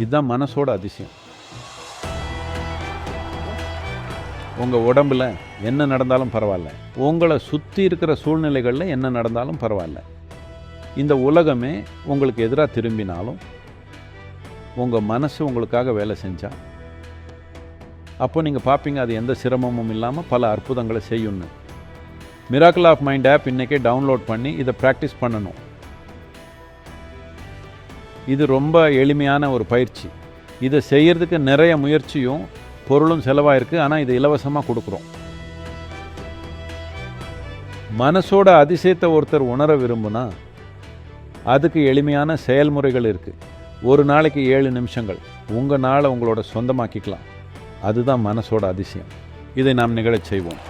இதுதான் மனசோட அதிசயம். உங்கள் உடம்புல என்ன நடந்தாலும் பரவாயில்ல. உங்களை சுற்றி இருக்கிற சூழ்நிலைகளில் என்ன நடந்தாலும் பரவாயில்ல. இந்த உலகமே உங்களுக்கு எதிராக திரும்பினாலும் உங்கள் மனசு உங்களுக்காக வேலை செஞ்சால் அப்போ நீங்கள் பார்ப்பீங்க அது எந்த சிரமமும் இல்லாமல் பல அற்புதங்களை செய்யும்னு. மிராக்கிள் ஆஃப் மைண்ட் ஆப் இன்றைக்கே டவுன்லோட் பண்ணி இதை ப்ராக்டிஸ் பண்ணணும். இது ரொம்ப எளிமையான ஒரு பயிற்சி. இதை செய்கிறதுக்கு நிறைய முயற்சியும் பொருளும் செலவாயிருக்கு. ஆனால் இது இலவசமாக கொடுக்குறோம். மனசோட அதிசயத்தை ஒருத்தர் உணர விரும்புனா அதுக்கு எளிமையான செயல்முறைகள் இருக்குது ஒரு நாளைக்கு ஏழு நிமிஷங்கள். உங்கள் நாளை உங்களோட சொந்தமாக்கிக்கலாம். அதுதான் மனசோட அதிசயம். இதை நாம் நிகழச் செய்வோம்.